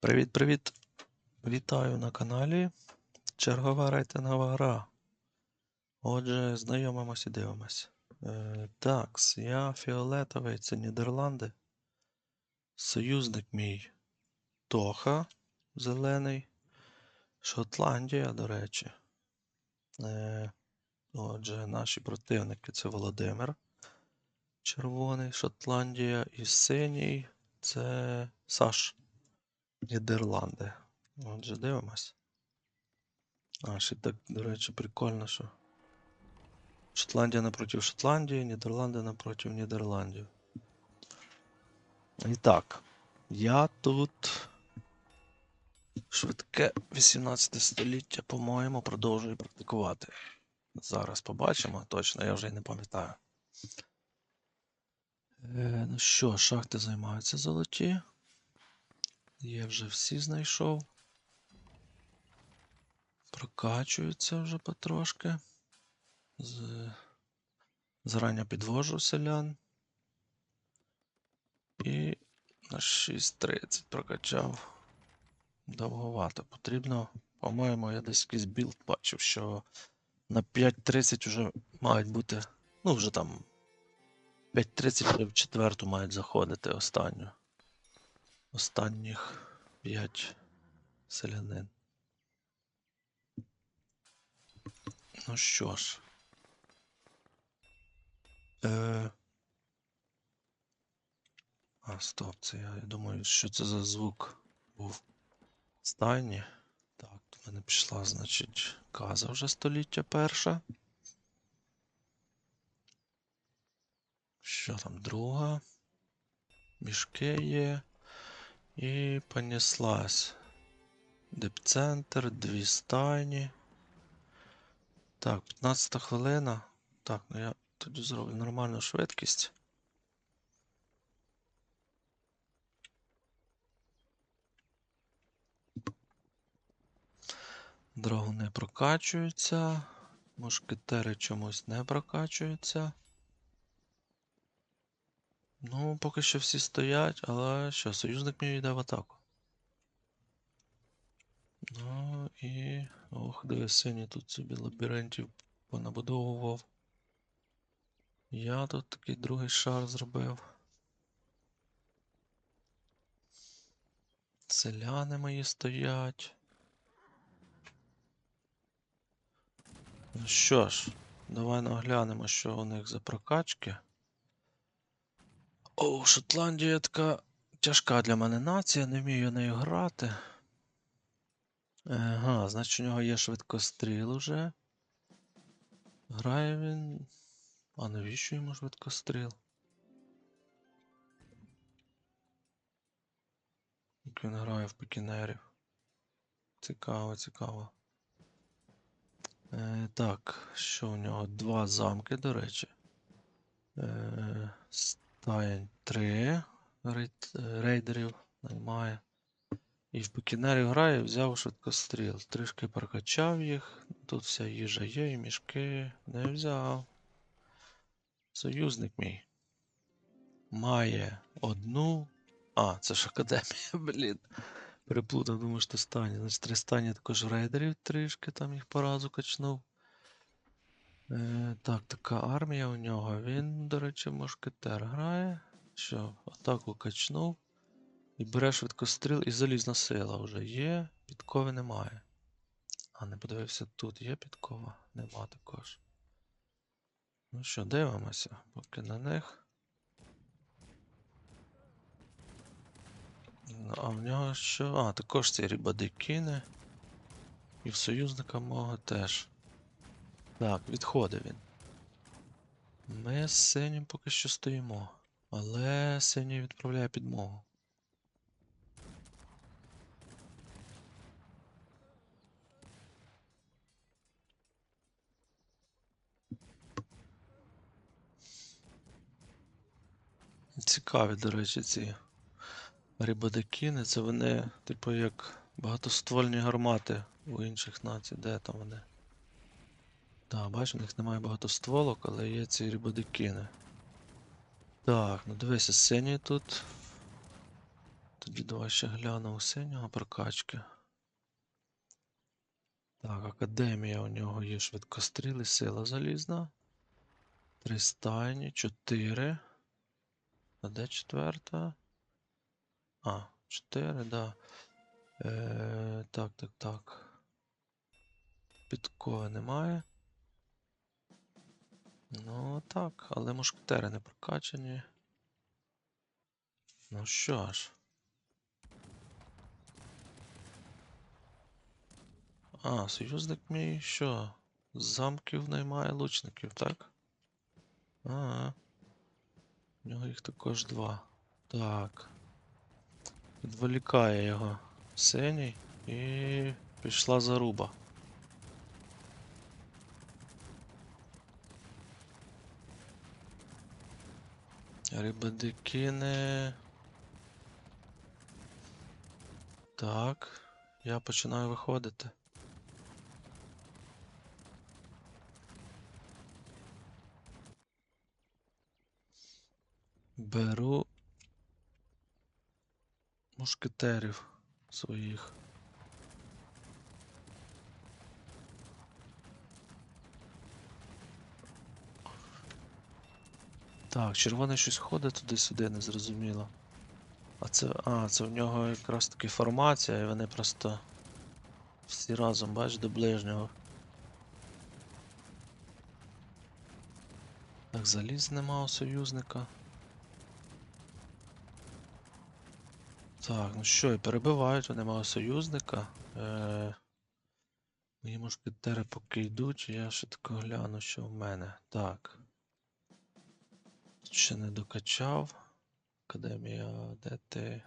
Привіт-привіт! Вітаю на каналі. Чергова рейтингова гра. Отже, знайомимось і дивимось. Е, такс, я фіолетовий, це Нідерланди. Союзник мій Тоха, зелений. Шотландія, до речі. Е, отже, наші противники це Володимир. Червоний, Шотландія і синій це Саш. Нідерланди. Отже, дивимось. А, ще так, до речі, прикольно, що. Шотландія напротив Шотландії, Нідерланди напротив Нідерландів. І так, я тут швидке 18 століття, по-моєму, продовжую практикувати. Зараз побачимо, точно, я вже й не пам'ятаю. Е, ну що, шахти займаються золоті. Я вже всі знайшов. Прокачуються вже потрошки. З... Зарання підвожу селян. І на 6.30 прокачав. Довговато. Потрібно, по-моєму, я десь якийсь білд бачив, що на 5.30 вже мають бути. Ну, вже там 5.30 вже в четверту мають заходити останню. Останніх 5 селянин. Ну що ж. Е... А, стоп, це я, думаю, що це за звук був. Стайні. Так, в мене пішла, значить, каза вже століття перша. Що там, друга? Мішки є. І понеслась. Депцентр, дві стайні. Так, 15 хвилина. Так, ну я тоді зроблю нормальну швидкість. Драгу не прокачується. Мушкетери чомусь не прокачуються. Ну, поки що всі стоять, але що, союзник мій йде в атаку. Ну і. Ох, диви, синій тут собі лабіринтів понабудовував. Я тут такий другий шар зробив. Селяни мої стоять. Ну що ж, давай наглянемо, що у них за прокачки. О, Шотландія така тяжка для мене нація, не вмію нею грати. Ага, значить у нього є швидкостріл уже. Грає він. А навіщо йому швидкостріл? Як він грає в пекінерів. Цікаво, цікаво. Е, так, що у нього? Два замки, до речі. Е, стаєнь 3 рейд, е, рейдерів наймає. І в Букінері грає, взяв швидкостріл. Трішки прокачав їх. Тут вся їжа є, і мішки не взяв. Союзник мій. Має одну. А, це ж академія, блін. Переплутав, думаю, що стані. Значить, три стані також рейдерів трішки, там їх по разу качнув. Е, так, така армія у нього. Він, до речі, мушкетер грає. Що, атаку качнув. І бере швидкостріл і залізна сила вже є, підкови немає. А, не подивився, тут є підкова? Нема також. Ну що, дивимося, поки на них. Ну, А в нього що? А, також ці рібади кине. І в союзника мого теж. Так, відходить він. Ми з синім поки що стоїмо. Але синій відправляє підмогу. Цікаві, до речі, ці рибадакіни. Це вони, типу, як багатоствольні гармати у інших націй. Де там вони? Так, бачиш, у них немає багатостволок, але є ці рибадакіни. Так, ну дивися, синій тут. Тоді давай ще гляну у синього прокачки. Так, академія у нього є швидкостріли, сила залізна. Три стайні, чотири. А де четверта? А, чотири, да. Е, так, так, так. Підкови немає. Ну так, але мушкетери не прокачані. Ну що ж. А, союзник мій що? Замків наймає лучників, так? Ага. У нього їх також два. Так. Відволікає його синій і пішла заруба. Рибадикини. Так, я починаю виходити. Беру мушкетерів своїх. Так, червоний щось ходить туди-сюди, незрозуміло. А це. А, це в нього якраз таки формація, і вони просто всі разом, бач, до ближнього. Так, заліз нема у союзника. Так, ну що, і перебивають, вони мого союзника. Е... Мої мушкетери поки йдуть, я ще тако гляну, що в мене. Так. Ще не докачав. Академія, де ти?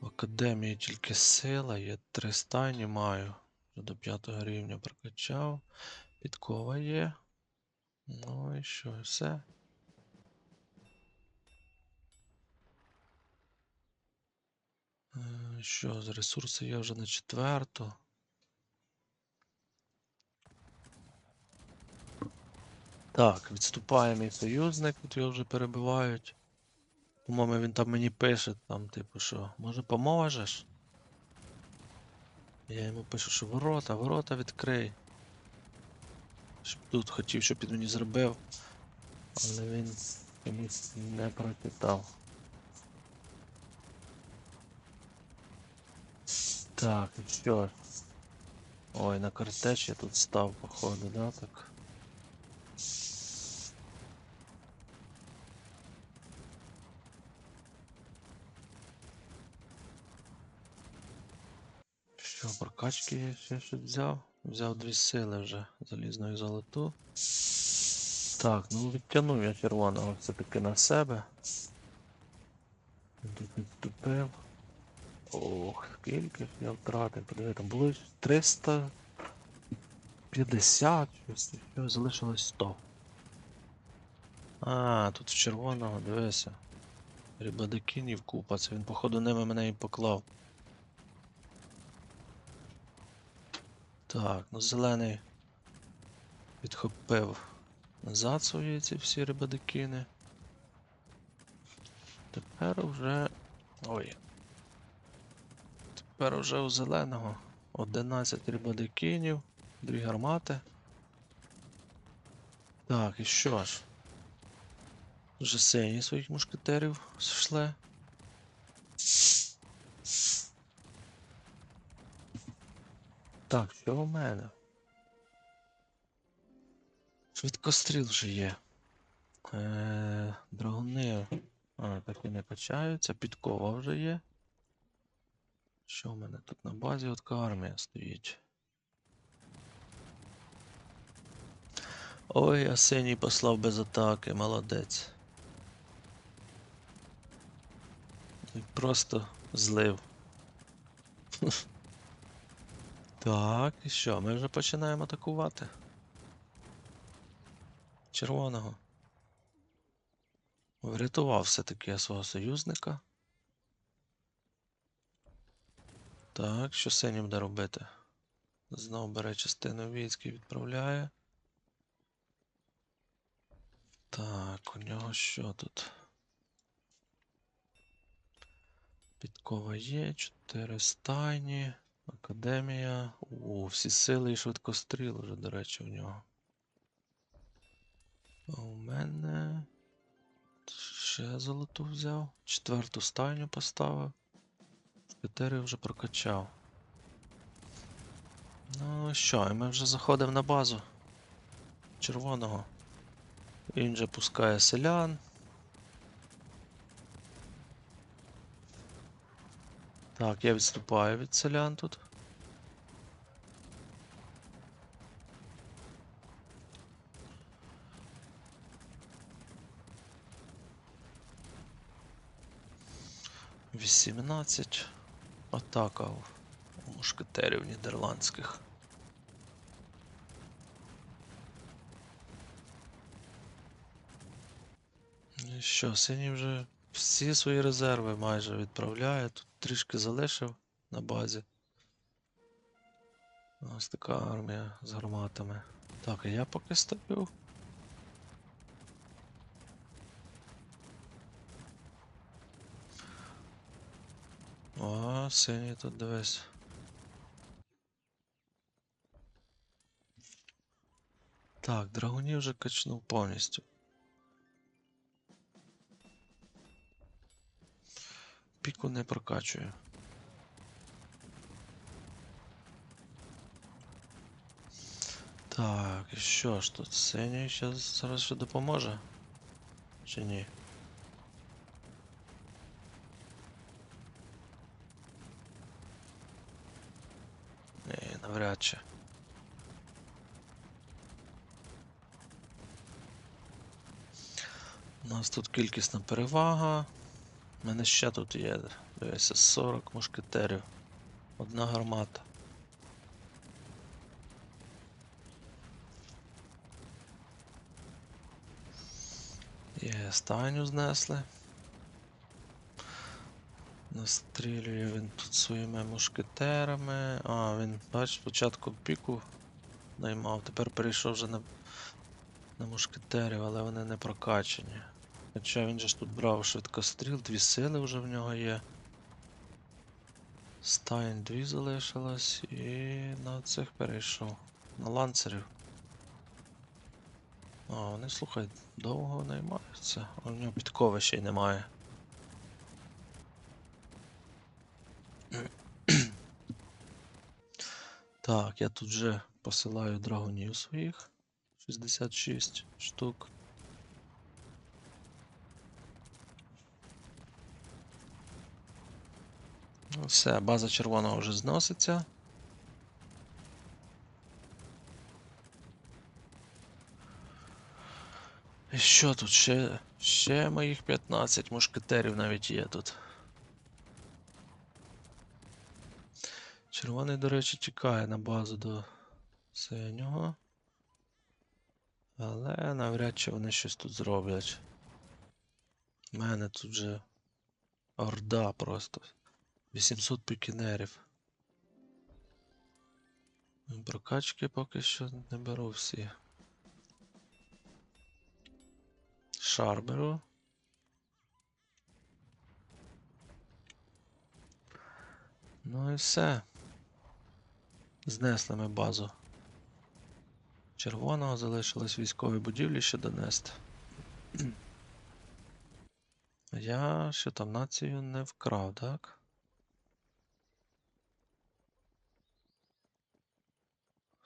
В академії тільки сила, є три стайні маю. До п'ятого рівня прокачав. Підкова є. Ну і що, все. Е, Що, з ресурси є вже на четверту. Так, відступає мій союзник, тут його вже перебивають. По-моєму, він там мені пише, там, типу, що, може поможеш? Я йому пишу, що ворота, ворота відкрий. Щоб тут хотів, щоб він мені зробив. Але він комусь не прочитав. Так, і що. Ой, на картеч я тут став, походу, да, так? Що, прокачки я ще щось взяв? Взяв дві сили вже, залізну і золоту. Так, ну відтягнув я червоного все-таки на себе. Відступив. Ох, скільки ж я втратив, подиви, там було 350, щось, що залишилось 100. А, тут в червоного, дивися. Рибадикінів купа, це він, походу, ними мене і поклав. Так, ну зелений підхопив назад свої ці всі рибадикини. Тепер вже. Ой. Тепер вже у зеленого 11 рибадикинів, дві гармати. Так, і що ж? Вже сині своїх мушкетерів зійшли. Так, що у мене? Швидкостріл вже є. Е, драгуни. А, так і не качаються. Підкова вже є. Що в мене тут на базі? От армія стоїть. Ой, а синій послав без атаки, молодець. Просто злив. Так, і що? Ми вже починаємо атакувати. Червоного. Врятував все-таки я свого союзника. Так, що синім буде робити? Знову бере частину військ і відправляє. Так, у нього що тут? Підкова є, 4 стайні, академія. О, всі сили і швидкостріл уже, до речі, у нього. А у мене. Ще золоту взяв. Четверту стайню поставив. Чотири вже прокачав. Ну що, і ми вже заходимо на базу червоного. Він же пускає селян. Так, я відступаю від селян тут. Вісімнадцять. Атака у мушкетерів нідерландських. І що, синій вже всі свої резерви майже відправляє. Тут трішки залишив на базі. Ось така армія з гарматами. Так, а я поки стою. О, синій тут дивись. Так, драгунів вже качнув повністю. Піку не прокачую. Так, і що ж тут? Синій щас зараз ще допоможе? Чи ні? Ні, навряд чи. У нас тут кількісна перевага. У мене ще тут є, дивися, 40 мушкетерів. Одна гармата. Є, стайню знесли. Настрілює він тут своїми мушкетерами. А, він, бач, спочатку піку наймав, тепер перейшов вже на, на мушкетерів, але вони не прокачані. Хоча він же ж тут брав швидкостріл, дві сили вже в нього є. Стайн дві залишилось і на цих перейшов. На ланцерів. А, вони, слухай, довго наймаються, а в нього підкови ще й немає. Так, я тут вже посилаю драгонів своїх. 66 штук. Все, база червоного вже зноситься. І що тут? Ще, ще моїх 15 мушкетерів навіть є тут. Червоний, до речі, чекає на базу до синього. Але навряд чи вони щось тут зроблять. У мене тут вже орда просто. 800 пікінерів. Прокачки поки що не беру всі. Шар беру. Ну і все. Знесли ми базу. Червоного залишилось військові будівлі ще донести. Я ще там націю не вкрав, так?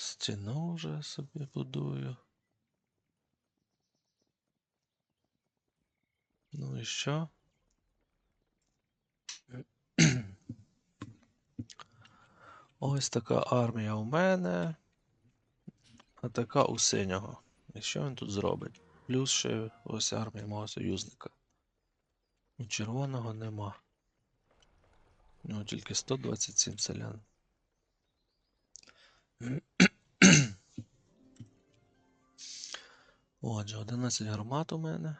Стіну вже собі будую. Ну і що? Ось така армія у мене, а така у синього. І що він тут зробить? Плюс ще ось армія мого союзника. У червоного нема. У нього тільки 127 селян. Отже, 11 гармат у мене.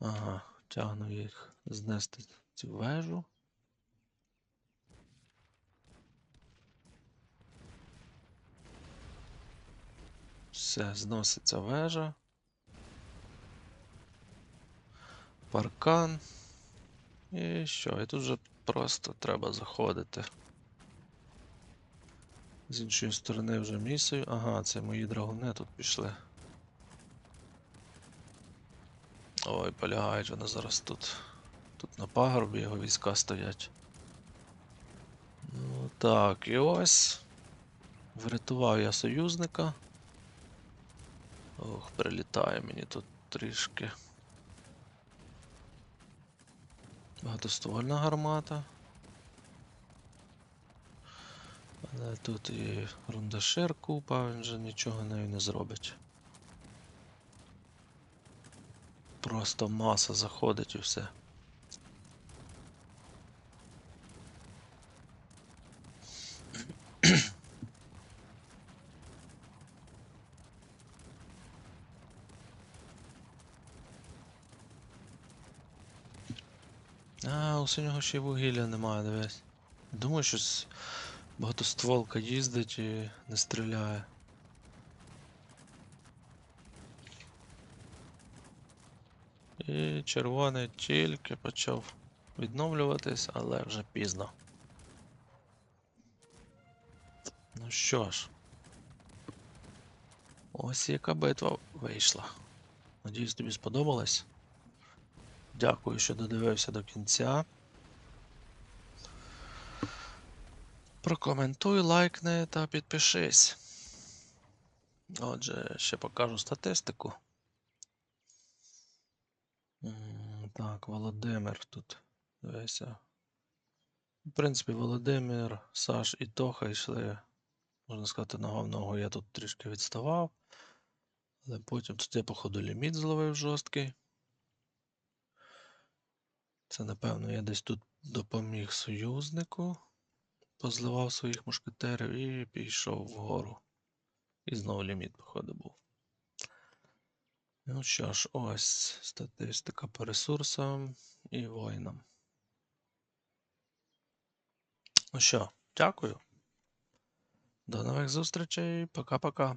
Ага, тягну їх знести цю вежу. Все, зноситься вежа. паркан. І що? І тут вже просто треба заходити. З іншої сторони вже місію. Ага, це мої драгуни тут пішли. Ой, полягають вони зараз тут. Тут на пагорбі його війська стоять. Ну так, і ось. Врятував я союзника. Ох, прилітає мені тут трішки. Багатоствольна гармата. Але тут і рундашир купа, він же нічого нею не зробить. Просто маса заходить і все. А, у синього ще й вугілля немає, дивись. Думаю, щось багатостволка їздить і не стріляє. І червоний тільки почав відновлюватись, але вже пізно. Ну що ж. Ось яка битва вийшла. Надіюсь, тобі сподобалось. Дякую, що додивився до кінця. Прокоментуй, лайкни та підпишись. Отже, ще покажу статистику. Так, Володимир тут. Дивися. В принципі, Володимир, Саш і Тоха йшли, можна сказати, нога в. Я тут трішки відставав. Але потім тут я, походу, ліміт зловив жорсткий. Це, напевно, я десь тут допоміг союзнику, позливав своїх мушкетерів і пішов вгору. І знову ліміт, походу, був. Ну що ж, ось статистика по ресурсам і воїнам. Ну що, дякую. До нових зустрічей. Пока-пока.